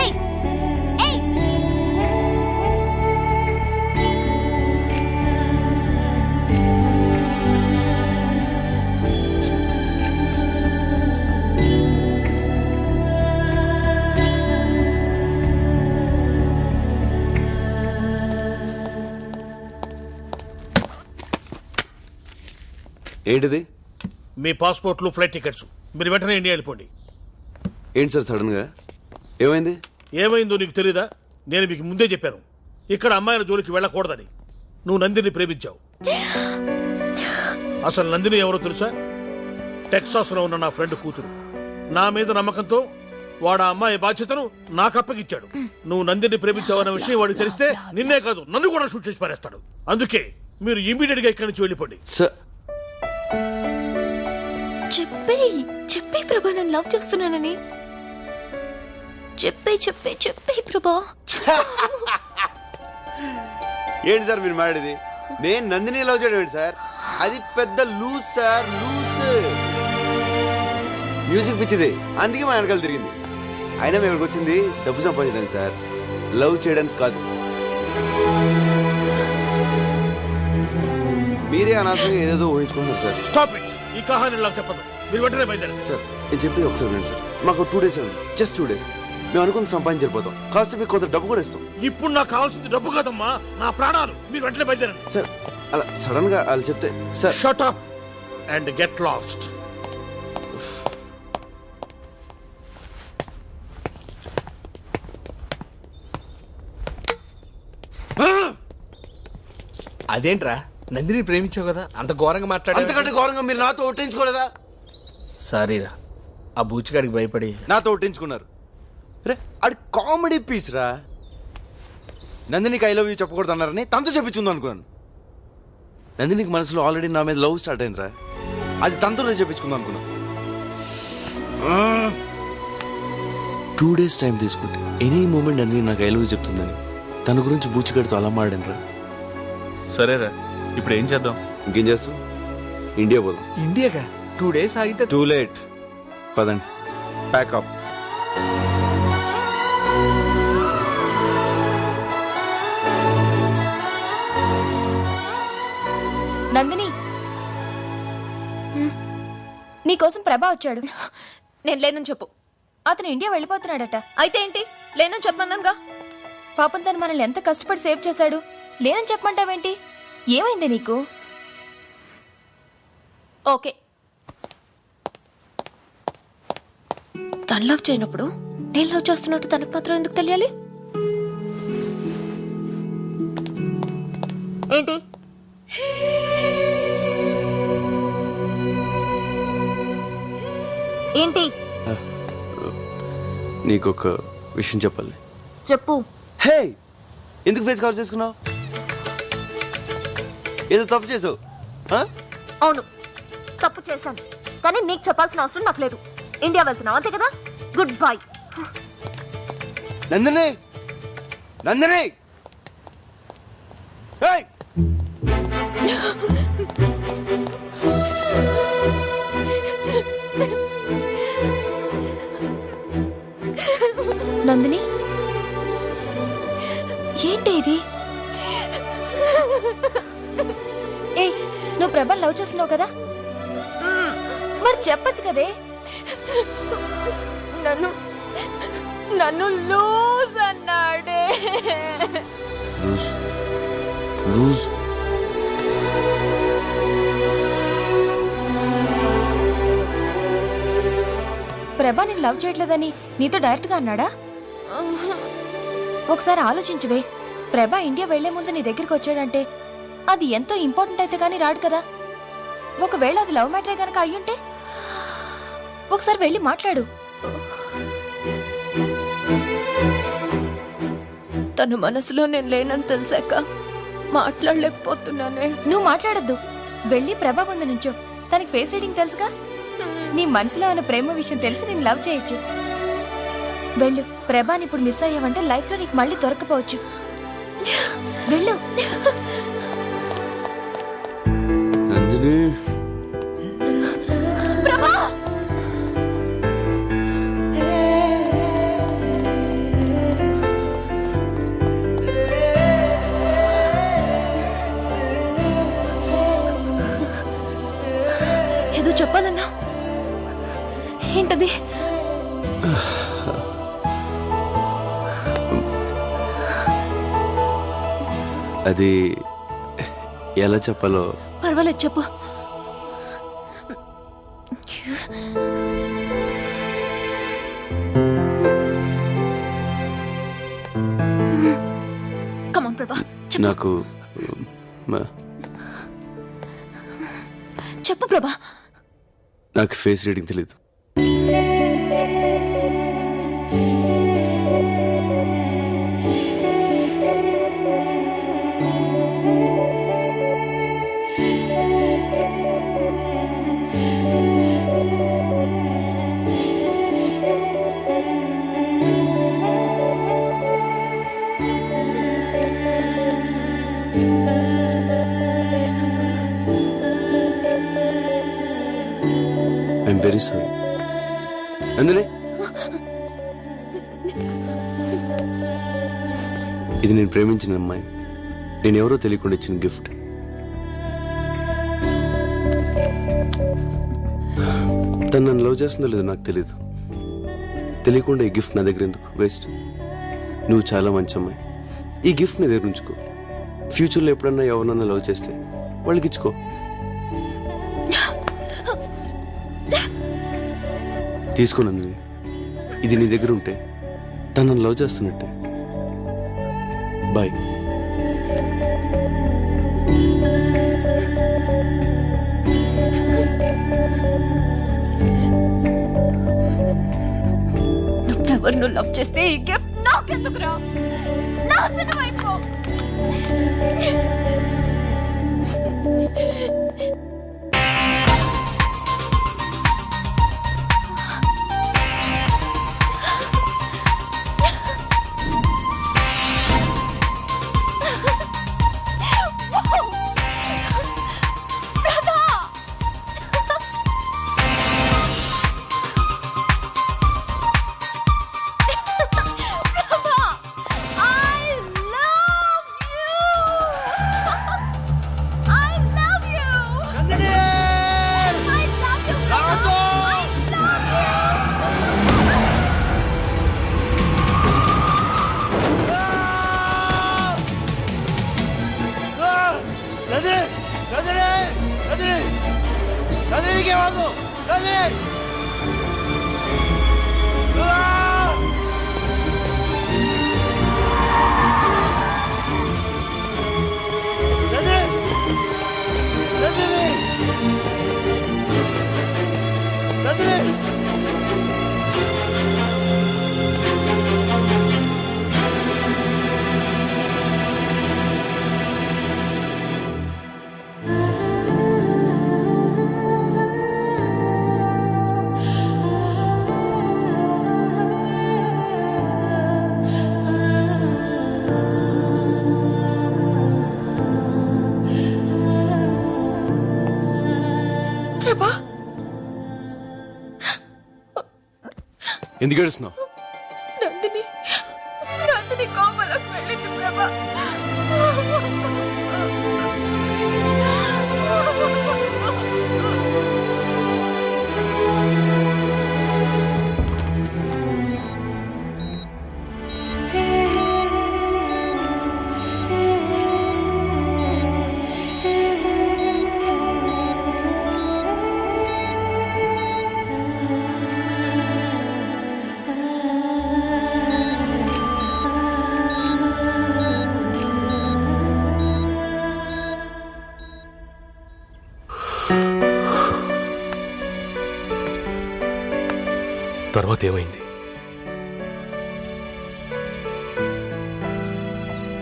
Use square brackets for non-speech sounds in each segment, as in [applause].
ఏయ్ ఏంటిది? మీ పాస్పోర్ట్లు ఫ్లైట్ టికెట్స్. మీరు వెంటనే ఇండియా వెళ్ళిపోండి. ఏంటి సార్ సడన్గా ఏమైంది? ఏమైందో నీకు తెలీదా? నేను మీకు ముందే చెప్పాను. ఇక్కడ అమ్మాయిల జోలికి వెళ్ళకూడదని. నువ్వు నందిని ప్రేమించావు. అసలు నందిని ఎవరో తెలుసా? టెక్సాస్లో ఉన్న నా ఫ్రెండ్ కూతురు. నా మీద నమ్మకంతో వాడు ఆ అమ్మాయి బాధ్యతను నాకు అప్పగిచ్చాడు నువ్వు నందిని ప్రేమించావన్న విషయం వాడికి తెలిస్తే నిన్నే కాదు నన్ను కూడా షూట్ చేసి పారేస్తాడు. అందుకే మీరు ఇమీడియట్గా ఇక్కడి నుంచి వెళ్ళిపోండి. సార్ చెప్పే చెప్పే ప్రభా నన్ను లవ్ చేస్తున్నానని. చెప్పే చెప్పే చెప్పే ప్రభా. [laughs] ఏంటి సార్ మీరు మాట్లాడేది? నేను నందిని లవ్ చేయడం ఏంటి సార్? అది పెద్ద లూజ్ సార్ లూజ్ మ్యూజిక్ పిచ్చిది. అందుకే మా వెనకాల తిరిగింది. అయినా మేము ఇక్కడికి వచ్చింది డబ్బు సంపాదించడానికి సార్. లవ్ చేయడానికి కాదు. మీరే అనవసరంగా ఏదేదో ఊహించుకుంటున్నారు సార్. స్టాప్ ఇట్ ఈ కహాని నాకు చెప్పదు. మీరు వెంటనే బయలుదేరండి. సార్ నేను చెప్పేది ఒకసారి వినండి సార్. మాకు టూ డేస్ ఉంది. జస్ట్ టూ డేస్ మేము అనుకున్న సంపాదించకపోతాం కాస్త మీకు కొంత డబ్బు కూడా ఇస్తాం. ఇప్పుడు నాకు కావాల్సింది డబ్బు కాదమ్మా నా ప్రాణాలు. మీరు వెంటనే బయలుదేరండి. సార్ అలా సడన్గా వాళ్ళు చెప్తే sir. Shut up and get lost అదేంట్రా? నందిని ప్రేమించావు కదా? అంత ఘోరంగా మాట్లాడా అంతకంటే ఘోరంగా మీరు నాతో ఒట్టించుకోలేదా సారీరా ఆ బూచిగాడికి భయపడి. నాతో ఒట్టించుకున్నారు రే అది కామెడీ పీస్ రా. నందినికి ఐ లవ్ యూ చెప్పకూడదు అన్నారని తనతో చెప్పించుంది అనుకున్నాను. నందినికి మనసులో ఆల్రెడీ నా మీద లవ్ స్టార్ట్ అయిందిరా. అది తనతోనే చెప్పించుకుందాం అనుకున్నా. టూ డేస్ టైం తీసుకుంటే ఎనీ మూమెంట్ నందిని నాకు ఐ లవ్ యూ చెప్తుందని తన గురించి బూచిగడితో అలా మాడాను రా సరేరా. ఇప్పుడు ఏం చేద్దాం? ఇంకేం చేస్తాం? ఇండియా పోదాం. ఇండియాగా టూ డేస్ ఆగితే టూ లేట్. పదండి. Pack up Nandini. నీకోసం ప్రభా వచ్చాడు. నేను లేనని చెప్పు. అతను ఇండియా వెళ్ళిపోతున్నాడట. అయితే ఏంటి? లేనని చెప్పమన్నానుగా. పాపం తను మనల్ని ఎంత కష్టపడి సేవ్ చేశాడు. లేనని చెప్పమంటావేంటి? ఏమైంది నీకు? ఓకే. తను లవ్ చేయనప్పుడు నేను లవ్ చేస్తున్నట్టు తనకు మాత్రం ఎందుకు తెలియాలి? ఏంటి? ఏంటి? నీకు ఒక విషయం చెప్పాలి. చెప్పు. హే! ఎందుకు ఫేస్ కవర్ చేసుకున్నావు? ఏదో తప్పు చేసావు? అవును. తప్పు చేశాను. కానీ నీకు చెప్పాల్సిన అవసరం నాకు లేదు. ఇండియా వెళ్తున్నావు అంతే కదా? Good bye Nandini! Nandini! Love చేస్తున్నావు కదా? మరి చెప్పచ్చు కదే? నన్ను నన్ను లూజ్ అన్నాడే. Loose loose. ప్రభా నేను లవ్ చేయట్లేదని నీతో డైరెక్ట్గా అన్నాడా? ఒకసారి ఆలోచించువే. ప్రభా ఇండియా వెళ్ళే ముందు నీ దగ్గరికి వచ్చాడంటే అది ఎంతో ఇంపార్టెంట్ అయితే గానీ రాడు కదా. ఒకవేళ అది లవ్ మ్యాటరే గనక అయ్యుంటే? ఒకసారి వెళ్ళి మాట్లాడు. తన మనసులో నేను లేనని తెలిసాక మాట్లాడలేకపోతున్నానే. నువ్వు మాట్లాడద్దు. వెళ్ళి ప్రభా ముందు నుంచో. తనకి ఫేస్ రీడింగ్ తెలుసుగా? నీ మనసులో ఉన్న ప్రేమ విషయం తెలిసి నేను లవ్ చేయొచ్చు. వెళ్ళు. ప్రభాని ఇప్పుడు మిస్ అయ్యావంటే లైఫ్లో నీకు మళ్ళీ దొరకపోవచ్చు. వెళ్ళు. అంజలి ఏదో చెప్పాలన్నా? ఏంటది? అది ఎలా చెప్పాలో పర్వాలేదు చెప్పు. కమాన్ ప్రభా నాకు చెప్పు ప్రభా నాకు ఫేస్ రీడింగ్ తెలీదు. Very sorry. అందులే ఇది నేను ప్రేమించిన అమ్మాయి. నేను ఎవరో తెలియకుండా ఇచ్చిన గిఫ్ట్. తను నన్ను లవ్ చేస్తుందో లేదో నాకు తెలియదు తెలియకుండా ఈ గిఫ్ట్ నా దగ్గర ఎందుకు? వేస్ట్ నువ్వు చాలా మంచి అమ్మాయి. ఈ గిఫ్ట్ నీ దగ్గర ఉంచుకో. ఫ్యూచర్లో ఎప్పుడన్నా ఎవరినన్నా లవ్ చేస్తే వాళ్ళకి ఇచ్చుకో. తీసుకోనంది ఇది నీ దగ్గర ఉంటే తనను లవ్ చేస్తున్నట్టే. బాయ్. నువ్వెవరిను లవ్ చేస్తే ఈ గిఫ్ట్ నాకెందుకురా? నాశనం అయిపో llevando! ¡Dale! ప్రభా ఎందుకు ఏడుస్తున్నావు? తర్వాత ఏమైంది?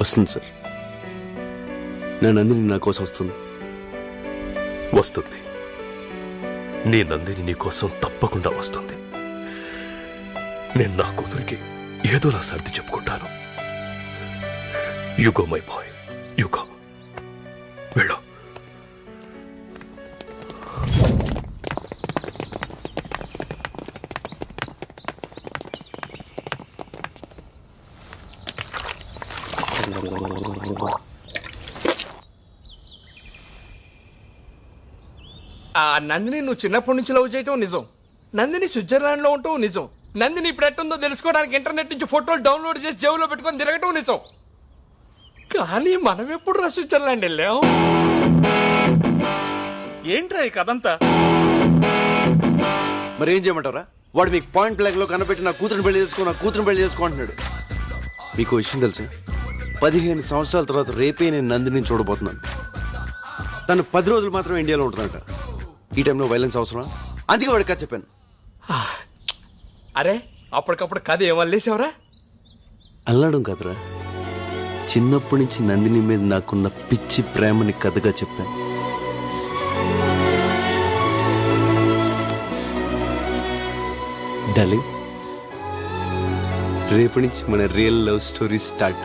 వస్తుంది సార్. నా నందిని నా కోసం వస్తుంది. వస్తుంది. నీ నందిని నీ కోసం తప్పకుండా వస్తుంది. నేను నా కూతురికి ఏదోలా సర్ది చెప్పుకుంటాను. యుగో మై బాయ్ ఆ నందిని నువ్వు చిన్నప్పటి నుంచి లవ్ చేయటం నిజం. నందిని స్విట్జర్లాండ్లో ఉండటం నిజం. నందిని ఇప్పుడు ఎట్టుందో తెలుసుకోవడానికి ఇంటర్నెట్ నుంచి ఫోటోలు డౌన్లోడ్ చేసి జేబులో పెట్టుకొని తిరగటం నిజం. కానీ మనం ఎప్పుడు రా స్విట్జర్లాండ్ వెళ్ళాం? ఏంట్రా ఈ కథంతా? మరి ఏం చేయమంటారా వాడు మీకు పాయింట్ బ్లాక్లో కనపెట్టి నా కూతురు పెళ్ళి చేసుకో నా కూతురు పెళ్ళి చేసుకో అంటున్నాడు. మీకు విషయం తెలుసా? పదిహేను సంవత్సరాల తర్వాత రేపే నేను నందిని చూడబోతున్నాను. తను పది రోజులు మాత్రమే ఇండియాలో ఉంటుందంట. ఈ టైంలో వైలెన్స్ అవసరం అందుకే వాడికి కథ చెప్పాను. అరే అప్పటికప్పుడు కథ ఏం వల్లేసావరా అల్లడం కదరా. చిన్నప్పటి నుంచి నందిని మీద నాకున్న పిచ్చి ప్రేమని కథగా చెప్పాను. డార్లింగ్ రేపటి నుంచి మన రియల్ లవ్ స్టోరీ స్టార్ట్.